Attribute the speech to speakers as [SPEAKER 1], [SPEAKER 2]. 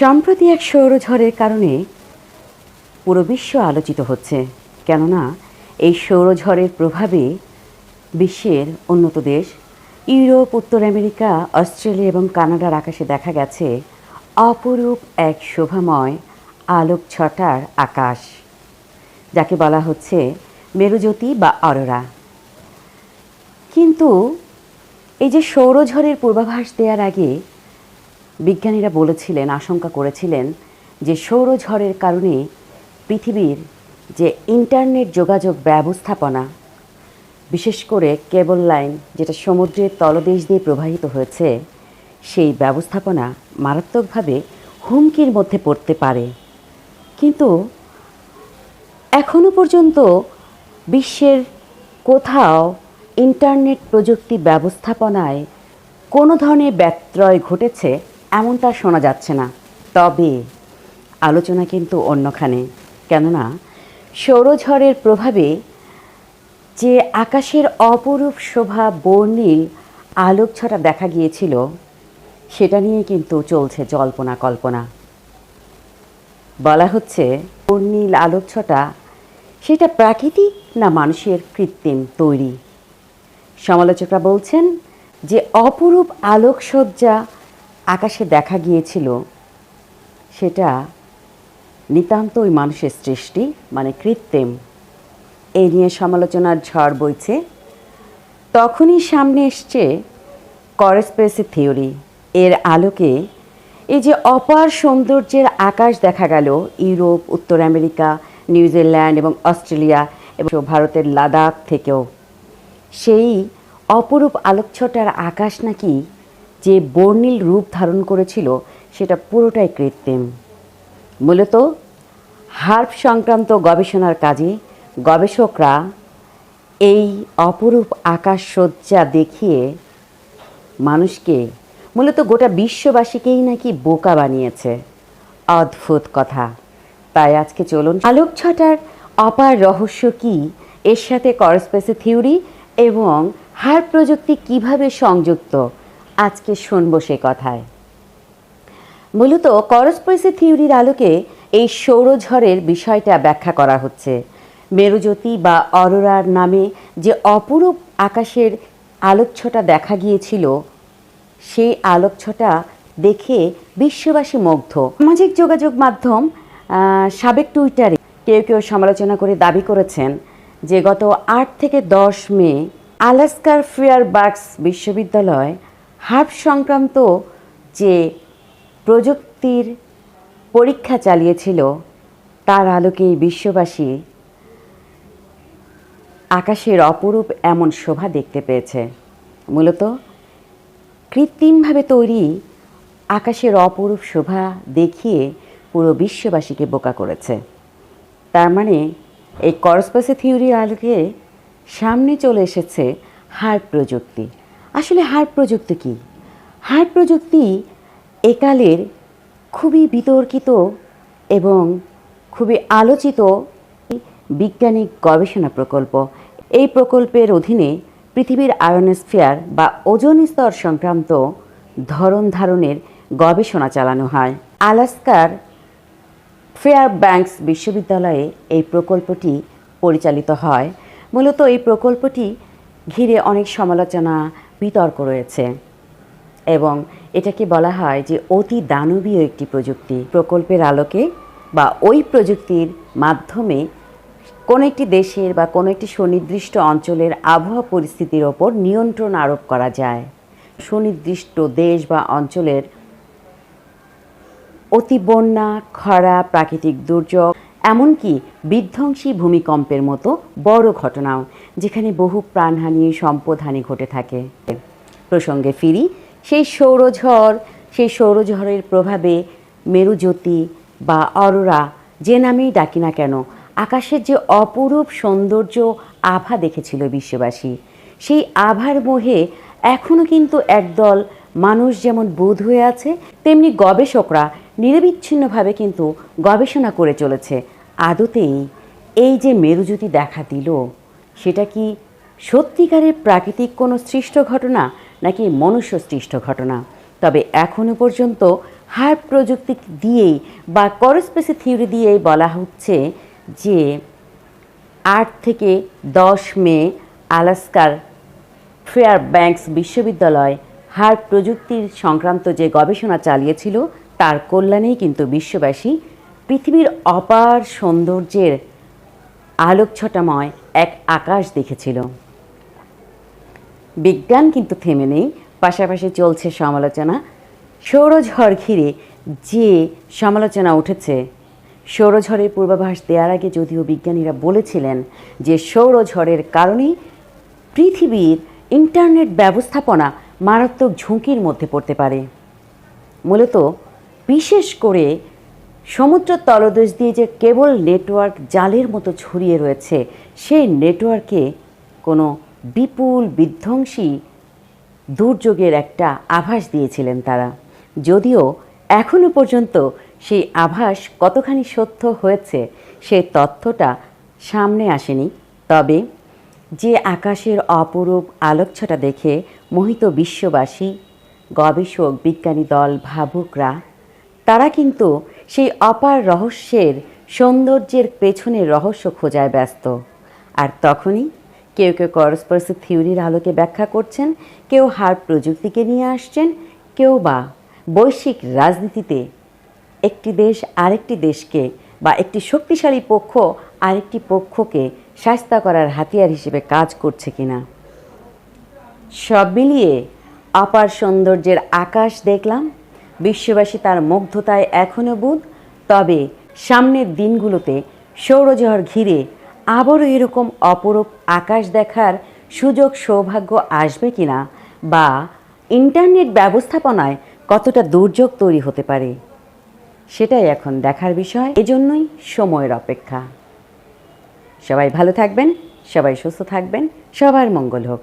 [SPEAKER 1] সম্প্রতি এক সৌরঝড়ের কারণে পুরো বিশ্ব আলোচিত হচ্ছে। কেননা, এই সৌরঝড়ের প্রভাবে বিশ্বের উন্নত দেশ, ইউরোপ, উত্তর আমেরিকা, অস্ট্রেলিয়া এবং কানাডার আকাশে দেখা গেছে অপরূপ এক শোভাময় আলোক ছটার আকাশ, যাকে বলা হচ্ছে মেরুজ্যোতি বা অরোরা। কিন্তু এই যে সৌরঝড়ের পূর্বাভাস দেওয়ার আগে বিজ্ঞানীরা বলেছিলেন, আশঙ্কা করেছিলেন যে সৌরঝড়ের কারণে পৃথিবীর যে ইন্টারনেট যোগাযোগ ব্যবস্থাপনা, বিশেষ করে কেবল লাইন যেটা সমুদ্রের তলদেশ দিয়ে প্রবাহিত হয়েছে, সেই ব্যবস্থাপনা মারাত্মকভাবে হুমকির মধ্যে পড়তে পারে। কিন্তু এখনও পর্যন্ত বিশ্বের কোথাও ইন্টারনেট প্রযুক্তি ব্যবস্থাপনায় কোনো ধরনের ব্যত্যয় ঘটেছে? এমনটা শোনা যাচ্ছে না। তবে আলোচনা কিন্তু অন্যখানে। কেননা, সৌরঝড়ের প্রভাবে যে আকাশের অপরূপ শোভা বর্ণিল আলোকছটা দেখা গিয়েছিল, সেটা নিয়ে কিন্তু চলছে জল্পনা কল্পনা। বলা হচ্ছে, বর্ণিল আলোকছটা সেটা প্রাকৃতিক না মানুষের কৃত্রিম তৈরি? সমালোচকরা বলছেন যে অপরূপ আলোকসজ্জা আকাশে দেখা গিয়েছিল সেটা নিতান্তই মানুষের সৃষ্টি মানে কৃত্রিম। এই নিয়ে সমালোচনার ঝড় বইছে। তখনই সামনে এসছে করস্পেসি থিওরি এর আলোকে এই যে অপার সৌন্দর্যের আকাশ দেখা গেল, ইউরোপ, উত্তর আমেরিকা নিউজিল্যান্ড এবং অস্ট্রেলিয়া এবং ভারতের লাদাখ থেকেও। সেই অপরূপ আলোকছটার আকাশ নাকি যে বর্ণিল রূপ ধারণ করেছিল, সেটা পুরোটাই কৃত্রিম। মূলত, হার্প সংক্রান্ত গবেষণার কাজে গবেষকরা এই অপরূপ আকাশ সজ্জা দেখিয়ে মানুষকে, মূলত গোটা বিশ্ববাসীকেই নাকি বোকা বানিয়েছে। অদ্ভুত কথা। তাই আজকে চলুন আলোকছটার অপার রহস্য কি, এর সাথে করস্পেসি থিওরি এবং হার প্রযুক্তি কীভাবে সংযুক্ত আজকে শুনব সে কথায়। মূলত করস্পেসি থিওরির আলোকে এই সৌরঝড়ের বিষয়টা ব্যাখ্যা করা হচ্ছে। মেরুজ্যোতি বা অরোরার নামে যে অপরূপ আকাশের আলোকছটা দেখা গিয়েছিল, সেই আলোকছটা দেখে বিশ্ববাসী মুগ্ধ। সামাজিক যোগাযোগ মাধ্যম সাবেক টুইটারে কেউ কেউ সমালোচনা করে দাবি করেছেন যে গত আট থেকে দশ মে আলাস্কার ফেয়ারবার্গস বিশ্ববিদ্যালয় হার্প সংক্রান্ত যে প্রযুক্তির পরীক্ষা চালিয়েছিল, তার আলোকেই বিশ্ববাসী আকাশের অপরূপ এমন শোভা দেখতে পেয়েছে। মূলত কৃত্রিমভাবে তৈরি আকাশের অপরূপ শোভা দেখিয়ে পুরো বিশ্ববাসীকে বোকা করেছে। তার মানে এই করস্পেসি থিওরির আলোকে সামনে চলে এসেছে হার্প প্রযুক্তি। আসলে হার্প প্রযুক্তি কী? হার্প প্রযুক্তি একালের খুবই বিতর্কিত এবং খুবই আলোচিত বিজ্ঞানিক গবেষণা প্রকল্প। এই প্রকল্পের অধীনে পৃথিবীর আয়নোস্ফিয়ার বা ওজন স্তর সংক্রান্ত ধরন ধারণের গবেষণা চালানো হয়। আলাস্কার ফেয়ার ব্যাংকস বিশ্ববিদ্যালয়ে এই প্রকল্পটি পরিচালিত হয়। মূলত এই প্রকল্পটি ঘিরে অনেক সমালোচনা বিতর্ক রয়েছে। এবং এটাকে বলা হয় যে অতি দানবীয় একটি প্রযুক্তি। প্রকল্পের আলোকে বা ওই প্রযুক্তির মাধ্যমে কোনো একটি দেশের বা কোনো একটি সুনির্দিষ্ট অঞ্চলের আবহাওয়া পরিস্থিতির ওপর নিয়ন্ত্রণ আরোপ করা যায়। সুনির্দিষ্ট দেশ বা অঞ্চলের অতি বন্যা, খরা, প্রাকৃতিক দুর্যোগ এমনকি বিধ্বংসী ভূমিকম্পের মতো বড় ঘটনাও, যেখানে বহু প্রাণহানি, সম্পদহানি ঘটে থাকে। প্রসঙ্গে ফিরি, সেই সৌরঝড়, সেই সৌরঝড়ের প্রভাবে মেরুজ্যোতি বা অরোরা যে নামেই ডাকি না কেন, আকাশের যে অপরূপ সৌন্দর্য আভা দেখেছিল বিশ্ববাসী। সেই আভার মোহে এখনও কিন্তু একদল মানুষ যেমন বোধ হয়ে আছে, তেমনি গবেষকরা নিরবিচ্ছিন্নভাবে কিন্তু গবেষণা করে চলেছে। আদতেই এই যে মেরুজ্যোতি দেখা দিল, সেটা কি সত্যিকারের প্রাকৃতিক কোনো সৃষ্ট ঘটনা, নাকি মনুষ্য সৃষ্ট ঘটনা? তবে এখনও পর্যন্ত হার্প প্রযুক্তি দিয়েই বা করস্পেসি থিওরি দিয়েই বলা হচ্ছে যে আট থেকে দশ মে আলাস্কার ফেয়ার ব্যাংকস বিশ্ববিদ্যালয় হার্প প্রযুক্তির সংক্রান্ত যে গবেষণা চালিয়েছিল, তার কল্যাণেই কিন্তু বিশ্ববাসী পৃথিবীর অপার সৌন্দর্যের আলোকছটাময় এক আকাশ দেখেছিল। বিজ্ঞান কিন্তু থেমে নেই, পাশাপাশি চলছে সমালোচনা। সৌরঝড় ঘিরে যে সমালোচনা উঠেছে সৌরঝড়ের পূর্বাভাস দেওয়ার আগে যদিও বিজ্ঞানীরা বলেছিলেন যে সৌরঝড়ের কারণেই পৃথিবীর ইন্টারনেট ব্যবস্থাপনা মারাত্মক ঝুঁকির মধ্যে পড়তে পারে। মূলত বিশেষ করে সমুদ্র তলদেশ দিয়ে যে কেবল নেটওয়ার্ক জালের মতো ছড়িয়ে রয়েছে, সেই নেটওয়ার্কে কোনো বিপুল বিধ্বংসী দুর্যোগের একটা আভাস দিয়েছিলেন তারা। যদিও এখনও পর্যন্ত সেই আভাস কতখানি সত্য হয়েছে সেই তথ্যটা সামনে আসেনি। তবে যে আকাশের অপরূপ আলোকছটা দেখে মোহিত বিশ্ববাসী, গবেষক, বিজ্ঞানী দল ভাবুকরা, তারা কিন্তু সেই অপার রহস্যের সৌন্দর্যের পেছনে রহস্য খোঁজায় ব্যস্ত। আর তখনই কেউ কেউ করসপার্সি থিওরির আলোকে ব্যাখ্যা করছেন, কেউ হার প্রযুক্তিকে নিয়ে আসছেন, কেউ বা বৈশ্বিক রাজনীতিতে একটি দেশ আরেকটি দেশকে বা একটি শক্তিশালী পক্ষ আরেকটি পক্ষকে শাস্তা করার হাতিয়ার হিসেবে কাজ করছে কিনা। সব মিলিয়ে অপার সৌন্দর্যের আকাশ দেখলাম। বিশ্ববাসী তার মুগ্ধতায় এখনও বুধ, তবে সামনের দিনগুলোতে সৌরজহর ঘিরে আবারও এরকম অপরূপ আকাশ দেখার সুযোগ সৌভাগ্য আসবে কিনা বা ইন্টারনেট ব্যবস্থাপনায় কতটা দুর্যোগ তৈরি হতে পারে। সেটাই এখন দেখার বিষয়। এজন্যই সময়ের অপেক্ষা। সবাই ভালো থাকবেন, সবাই সুস্থ থাকবেন, সবার মঙ্গল হোক।